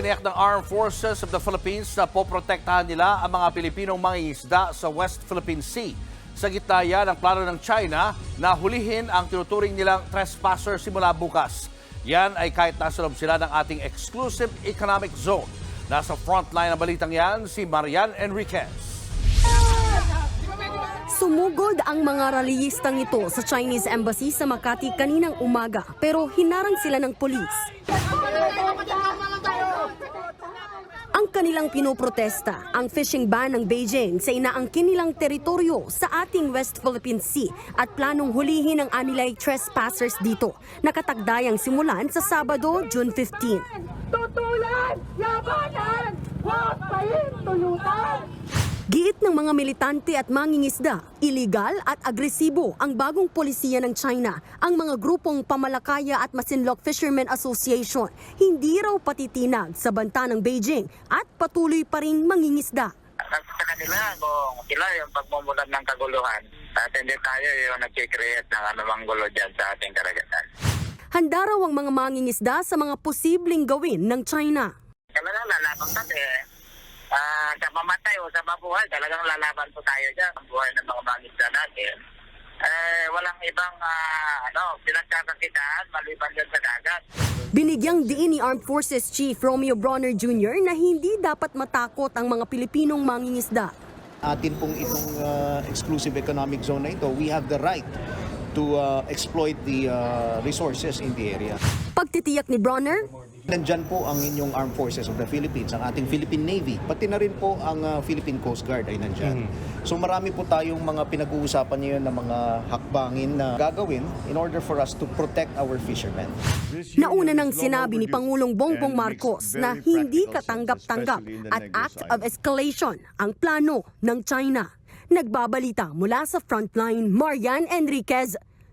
tiniyak ng Armed Forces of the Philippines na poprotektahan nila ang mga Pilipinong mangingisda sa West Philippine Sea. Sa gitna yan ang plano ng China na hulihin ang tinuturing nilang trespasser simula bukas. Yan ay kahit nasa loob sila ng ating exclusive economic zone. Nasa frontline ng balitang yan si Marian Enriquez. Sumugod ang mga rallyistang ito sa Chinese Embassy sa Makati kaninang umaga pero hinarang sila ng polis. Ang kanilang pinoprotesta, ang fishing ban ng Beijing sa inaangkin nilang teritoryo sa ating West Philippine Sea at planong hulihin ang anilay trespassers dito. Nakatagdayang simulan sa Sabado, June 15. Tutulan! Labanan! Huwag pahintulutan! Giit ng mga militante at mangingisda, iligal at agresibo ang bagong polisiya ng China. Ang mga grupong Pamalakaya at Masinloc Fishermen Association hindi raw patitinag sa banta ng Beijing at patuloy pa ring mangingisda. sa kanila kung sila yung pagmumulan ng kaguluhan at hindi tayo yung nag-create ng anumang gulo dyan sa ating karagatan. Handa raw ang mga mangingisda sa mga posibleng gawin ng China. Talagang lalaban kasi ah, sa mamatay o sa mabuhay, talagang lalaban po tayo dyan. Ang buhay ng mga mangisda natin. Eh, walang ibang ah, ano, pinagkakakitaan maliban dyan sa dagat. Binigyang diin ni Armed Forces Chief Romeo Bronner Jr. na hindi dapat matakot ang mga Pilipinong mangingisda. atin pong itong uh, exclusive economic zone na ito, we have the right to uh, exploit the uh, resources in the area. Pagtitiyak ni Bronner, Nandyan po ang inyong Armed Forces of the Philippines, ang ating Philippine Navy, pati na rin po ang uh, Philippine Coast Guard ay nandyan. So marami po tayong mga pinag-uusapan ngayon na mga hakbangin na gagawin in order for us to protect our fishermen. Nauna nang sinabi ni Pangulong Bongbong Marcos na hindi katanggap-tanggap at act of escalation ang plano ng China. Nagbabalita mula sa frontline, Marian Enriquez,